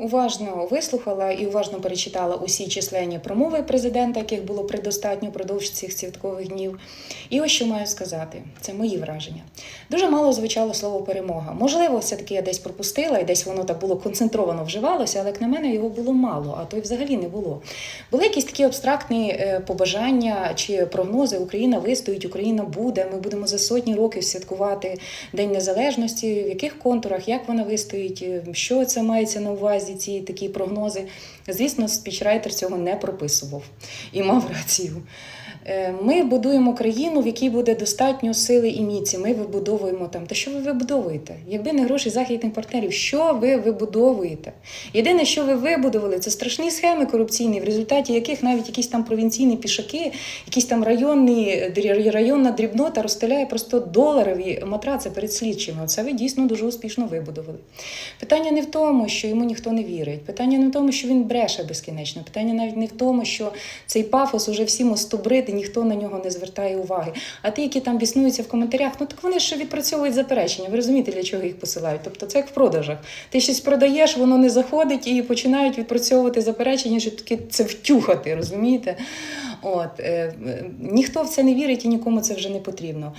Уважно вислухала і уважно перечитала усі численні промови президента, яких було предостатньо впродовж цих святкових днів. І ось що маю сказати: це мої враження. Дуже мало звучало слово перемога. Можливо, все-таки я десь пропустила, і десь воно так було концентровано вживалося, але як на мене його було мало, а то й взагалі не було. Були якісь такі абстрактні е, побажання чи прогнози: Україна вистоїть, Україна буде. Ми будемо за сотні років святкувати День Незалежності. В яких контурах, як вона вистоїть, що це мається на увазі, ці такі прогнози. Звісно, спічрайтер цього не прописував і мав рацію. Е, Ми будуємо країну, в якій буде достатньо сили і міці. Ми вибудовуємо там. Та що ви вибудовуєте? Якби не гроші західних партнерів, що ви вибудовуєте? Єдине, що ви вибудували, це страшні схеми корупційні, в результаті яких навіть якісь там провінційні пішаки, якісь там районні районна дрібнота розстріляє просто доларові матраци перед слідчими. Це ви дійсно дуже успішно вибудували. Питання не в тому, що йому ніхто не вірить. Питання не в тому, що він бреше безкінечно. Питання навіть не в тому, що цей пафос уже всі мостобрид, і ніхто на нього не звертає уваги. А ті, які там біснуються в коментарях, ну так вони ж відпрацьовують заперечення. Ви розумієте, для чого їх посилають? Тобто це як в продажах. Ти щось продаєш, воно не заходить і починають відпрацьовувати заперечення, що таке це втюхати, розумієте? От е, ніхто в це не вірить і нікому це вже не потрібно.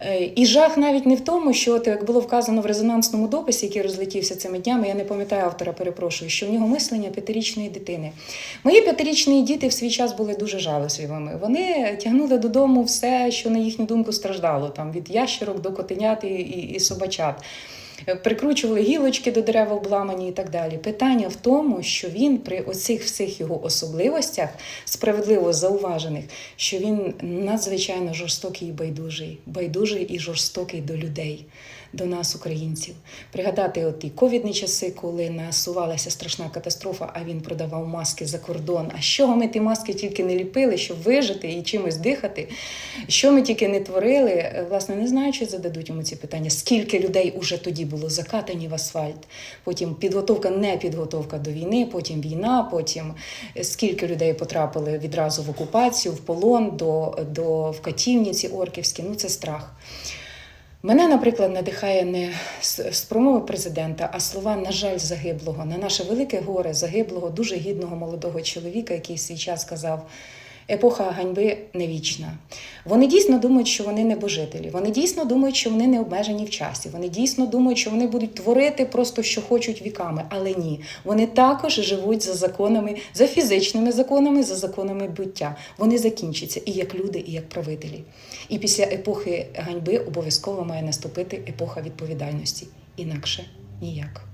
Е, і жах навіть не в тому, що от, як було вказано в резонансному дописі, який розлетівся цими днями, я не пам'ятаю автора, перепрошую, що в нього мислення п'ятирічної дитини. Мої п'ятирічні діти в свій час були дуже жалосливими. Вони тягнули додому все, що на їхню думку страждало, там від ящерок до котенят і, і, і собачат. Прикручували гілочки до дерев обламані і так далі. Питання в тому, що він при оцих всіх його особливостях, справедливо зауважених, що він надзвичайно жорстокий і байдужий, байдужий і жорстокий до людей, до нас, українців. Пригадати от ті ковідні часи, коли насувалася страшна катастрофа, а він продавав маски за кордон. А чого ми ті маски тільки не ліпили, щоб вижити і чимось дихати? Що ми тільки не творили, власне, не знаю, чи зададуть йому ці питання. Скільки людей уже тоді було закатані в асфальт? Потім підготовка, не підготовка до війни, потім війна, потім скільки людей потрапили відразу в окупацію, в полон, до, до в катівниці орківські. Ну це страх. Мене, наприклад, надихає не з промови президента, а слова, на жаль, загиблого, на наше велике горе загиблого, дуже гідного молодого чоловіка, який свій час сказав. Епоха ганьби не вічна. Вони дійсно думають, що вони небожителі. Вони дійсно думають, що вони не обмежені в часі. Вони дійсно думають, що вони будуть творити просто що хочуть віками. Але ні, вони також живуть за законами, за фізичними законами, за законами буття. Вони закінчаться і як люди, і як правителі. І після епохи ганьби обов'язково має наступити епоха відповідальності. Інакше ніяк.